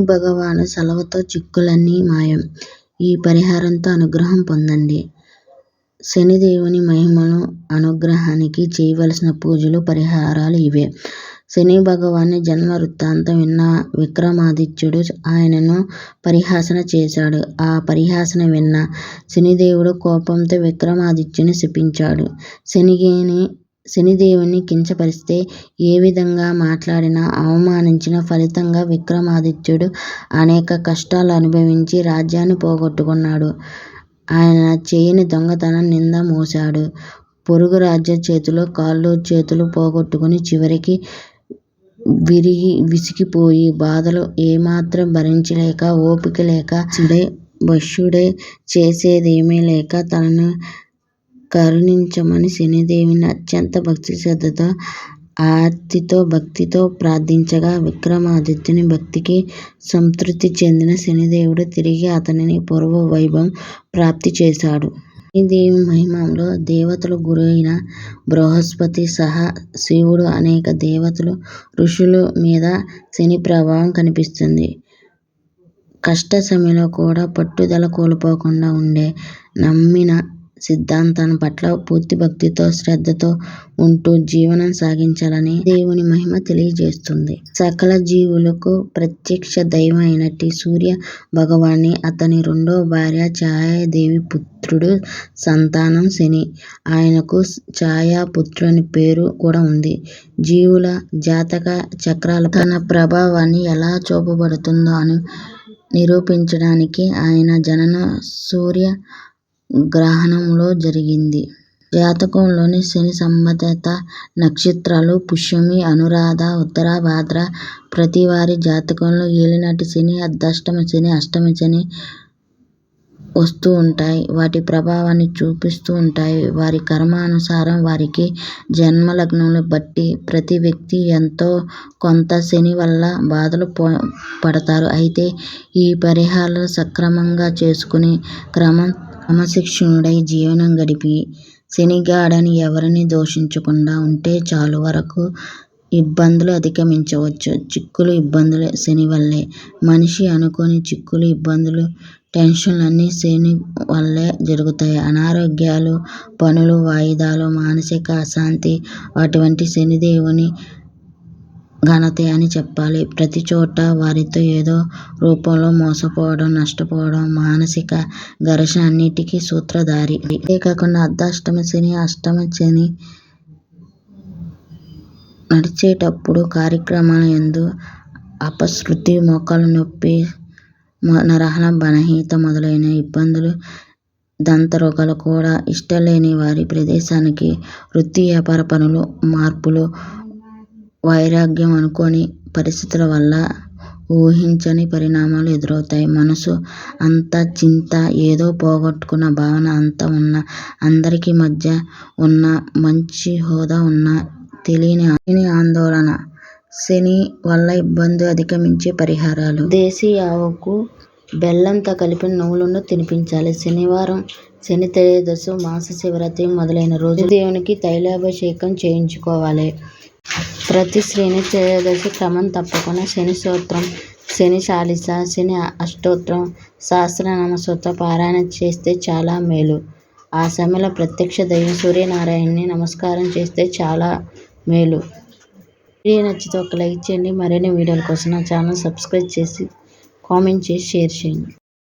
భగవాను సలవతో చిక్కులన్నీ మాయం. ఈ పరిహారంతో అనుగ్రహం పొందండి. శనిదేవుని మహిమలు, అనుగ్రహానికి చేయవలసిన పూజలు, పరిహారాలు ఇవే. శని భగవాన్ని జన్మ వృత్తాంతం విన్న విక్రమాదిత్యుడు ఆయనను పరిహాసన చేశాడు. ఆ పరిహాసన విన్న శనిదేవుడు కోపంతో విక్రమాదిత్యుని శపించాడు. శనిదేవుని కించపరిస్తే, ఏ విధంగా మాట్లాడినా, అవమానించిన ఫలితంగా విక్రమాదిత్యుడు అనేక కష్టాలు అనుభవించి రాజ్యాన్ని పోగొట్టుకున్నాడు. ఆయన చేయని దొంగతనం నింద మోశాడు. పొరుగు రాజ్యం చేతిలో కాళ్ళు చేతులు పోగొట్టుకుని చివరికి విసిగిపోయి బాధలు ఏమాత్రం భరించలేక, ఓపిక లేక సుడే భష్యుడే చేసేదేమీ లేక తనను కరుణించమని శనిదేవిని అత్యంత భక్తిశ్రద్ధతో ఆర్తితో భక్తితో ప్రార్థించగా విక్రమాదిత్యుని భక్తికి సంతృప్తి చెందిన శనిదేవుడు తిరిగి అతనిని పూర్వ వైభవం ప్రాప్తి చేశాడు. శనిదేవుని మహిమలో దేవతల గురైన బృహస్పతి సహా శివుడు, అనేక దేవతలు, ఋషుల మీద శని ప్రభావం కనిపిస్తుంది. కష్ట సమయంలో కూడా పట్టుదల కోల్పోకుండా ఉండే నమ్మిన సిద్ధాంతం పట్ల పూర్తి భక్తితో, శ్రద్ధతో ఉంటూ జీవనం సాగించాలని దేవుని మహిమ తెలియజేస్తుంది. సకల జీవులకు ప్రత్యక్ష దైవం అయినట్టి సూర్య భగవాన్ని అతని రెండో భార్య ఛాయాదేవి పుత్రుడు సంతానం శని. ఆయనకు ఛాయాపుత్రుడు అని పేరు కూడా ఉంది. జీవుల జాతక చక్రాలపై తన ప్రభావాన్ని ఎలా చూపబడుతుందో నిరూపించడానికి ఆయన జనన సూర్య గ్రహణంలో జరిగింది. జాతకంలోని శని సంబంధిత నక్షత్రాలు పుష్యమి, అనురాధ, ఉత్తరాభాద్ర. ప్రతి వారి జాతకంలో ఏలినాటి శని, అర్ధాష్టమ శని, అష్టమ శని వస్తూ ఉంటాయి. వాటి ప్రభావాన్ని చూపిస్తూ ఉంటాయి. వారి కర్మానుసారం వారికి జన్మలగ్నాన్ని బట్టి ప్రతి వ్యక్తి ఎంతో కొంత శని వల్ల బాధలు పడతారు. అయితే ఈ పరిహారాలు సక్రమంగా చేసుకుని క్రమం క్రమశిక్షణుడై జీవనం గడిపి శనిగాడని ఎవరిని దూషించకుండా ఉంటే చాలు వరకు ఇబ్బందులు అధిగమించవచ్చు. చిక్కులు, ఇబ్బందులు శని వల్లే. మనిషి అనుకోని చిక్కులు, ఇబ్బందులు, టెన్షన్లు అన్నీ శని వల్లే జరుగుతాయి. అనారోగ్యాలు, పనులు వాయిదాలు, మానసిక అశాంతి అటువంటి శనిదేవుని ఘనతే అని చెప్పాలి. ప్రతిచోటా వారితో ఏదో రూపంలో మోసపోవడం, నష్టపోవడం, మానసిక ఘర్షణ అన్నిటికీ సూత్రధారి. అంతేకాకుండా అర్ధాష్టమ శని, అష్టమ శని నడిచేటప్పుడు కార్యక్రమాల యందు అపశృతి, మోకాళ్ళ నొప్పి, నరనరాల బలహీనత మొదలైన ఇబ్బందులు, దంతరోగాలు కూడా ఇష్టంలేని వారి ప్రదేశానికి వృత్తి వ్యాపార పనులు మార్పులు, వైరాగ్యం, అనుకోని పరిస్థితుల వల్ల ఊహించని పరిణామాలు ఎదురవుతాయి. మనసు అంతా చింత, ఏదో పోగొట్టుకున్న భావన అంతా ఉన్నా, అందరికీ మధ్య ఉన్న మంచి హోదా ఉన్నా తెలియని ఆందోళన. శని వల్ల ఇబ్బంది అధిగమించే పరిహారాలు. దేశీయ ఆవుకు బెల్లంతో కలిపిన నువ్వులను తినిపించాలి. శనివారం, శనిత్రయోదశి, మహాశివరాత్రి మొదలైన రోజుల్లో శనిదేవునికి తైలాభిషేకం చేయించుకోవాలి. ప్రతి శని త్రయోదశి క్రమం తప్పకుండా శని స్తోత్రం, శని చాలీసా, శని అష్టోత్తర సహస్రనామ స్తోత్ర పారాయణ చేస్తే చాలా మేలు. ఆ సమయంలో ప్రత్యక్ష దైవం సూర్యనారాయణునికి నమస్కారం చేస్తే చాలా మేలు. వీడియో నచ్చితే ఒక లైక్ చేయండి. మరిన్ని వీడియోల కోసం నా ఛానల్ సబ్స్క్రైబ్ చేసి, కామెంట్ చేసి, షేర్ చేయండి.